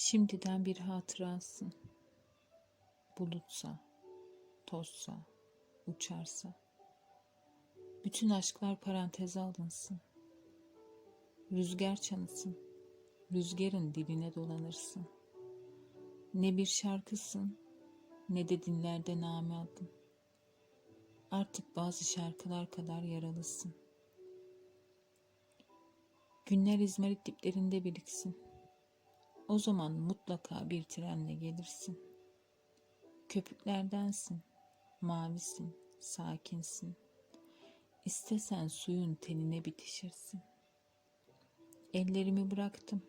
Şimdiden bir hatırasın. Bulutsa, tozsa, uçarsa. Bütün aşklar paranteze alınsın. Rüzgar çanısın. Rüzgarın diline dolanırsın. Ne bir şarkısın, ne de dinlerde name adın. Artık bazı şarkılar kadar yaralısın. Günler izmarit diplerinde biriksin. O zaman mutlaka bir trenle gelirsin. Köpüklerdensin, mavisin, sakinsin. İstesen suyun tenine bitişirsin. Ellerimi bıraktım.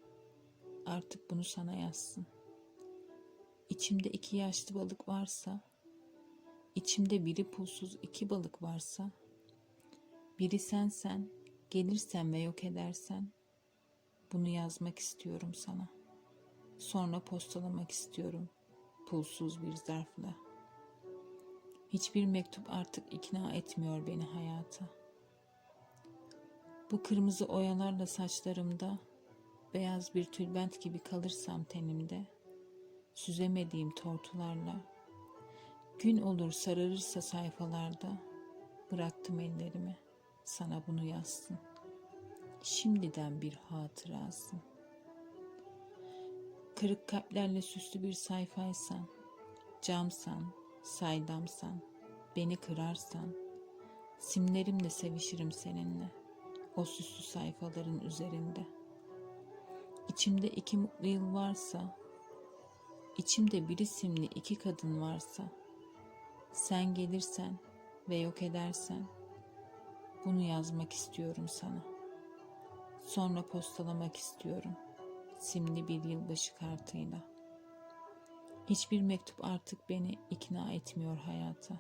Artık bunu sana yazsın. İçimde iki yaşlı balık varsa, içimde biri pulsuz iki balık varsa, biri sensen, gelirsen ve yok edersen, bunu yazmak istiyorum sana. Sonra postalamak istiyorum pulsuz bir zarfla. Hiçbir mektup artık ikna etmiyor beni hayata. Bu kırmızı oyalarla saçlarımda beyaz bir tülbent gibi kalırsam tenimde, süzemediğim tortularla, gün olur sararırsa sayfalarda, bıraktım ellerimi, sana bunu yazsın. Şimdiden bir hatırasın. Kırık kalplerle süslü bir sayfaysan, camsan, saydamsan, beni kırarsan, simlerimle sevişirim seninle, o süslü sayfaların üzerinde. İçimde iki mutlu yıl varsa, içimde bir isimli iki kadın varsa, sen gelirsen ve yok edersen, bunu yazmak istiyorum sana. Sonra postalamak istiyorum.'' Simli bir yılbaşı kartıyla. Hiçbir mektup artık beni ikna etmiyor hayata.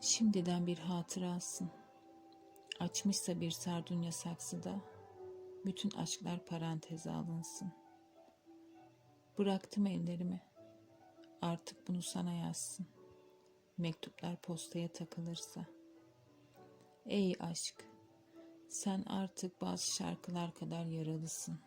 Şimdiden bir hatırasın. Açmışsa bir sardunya saksıda, bütün aşklar paranteze alınsın. Bıraktım ellerimi, artık bunu sana yazsın. Mektuplar postaya takılırsa. Ey aşk, sen artık bazı şarkılar kadar yaralısın.